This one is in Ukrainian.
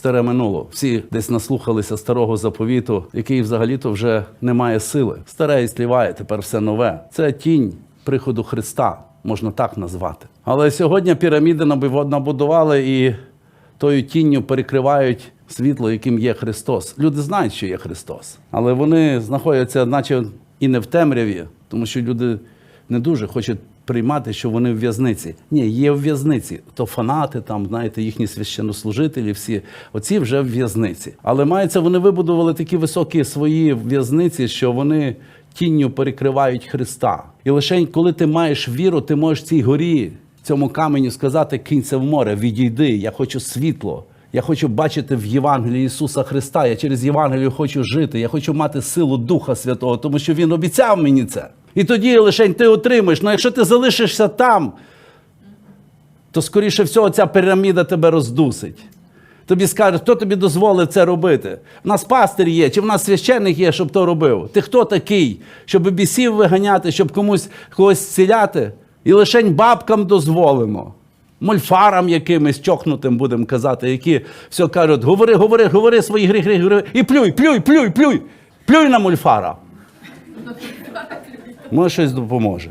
старе минуло. Всі десь наслухалися старого заповіту, який взагалі-то вже не має сили. Старе і сліває, тепер все нове. Це тінь приходу Христа, можна так назвати. Але сьогодні піраміди набудували і тою тінню перекривають світло, яким є Христос. Люди знають, що є Христос, але вони знаходяться, наче і не в темряві, тому що люди не дуже хочуть приймати, що вони в в'язниці. Ні, є в в'язниці. То фанати, там, знаєте, їхні священнослужителі, всі оці вже в в'язниці. Але мається, вони вибудували такі високі свої в'язниці, що вони тінню перекривають Христа. І лише коли ти маєш віру, ти можеш цій горі, цьому каменю сказати: кинься в море, відійди, я хочу світло. Я хочу бачити в Євангелії Ісуса Христа. Я через Євангелію хочу жити. Я хочу мати силу Духа Святого, тому що Він обіцяв мені це. І тоді лише ти отримаєш. Ну якщо ти залишишся там, то скоріше всього ця піраміда тебе роздусить. Тобі скажуть, хто тобі дозволив це робити? В нас пастир є, чи в нас священник є, щоб то робив? Ти хто такий, щоб бісів виганяти, щоб комусь когось зціляти? І лишень бабкам дозволимо. Мольфарам якимись чокнутим будемо казати, які все кажуть, говори, говори, говори свої гріх, гріх, говори, і плюй, плюй, плюй, плюй, плюй на мольфара. Може, щось допоможе.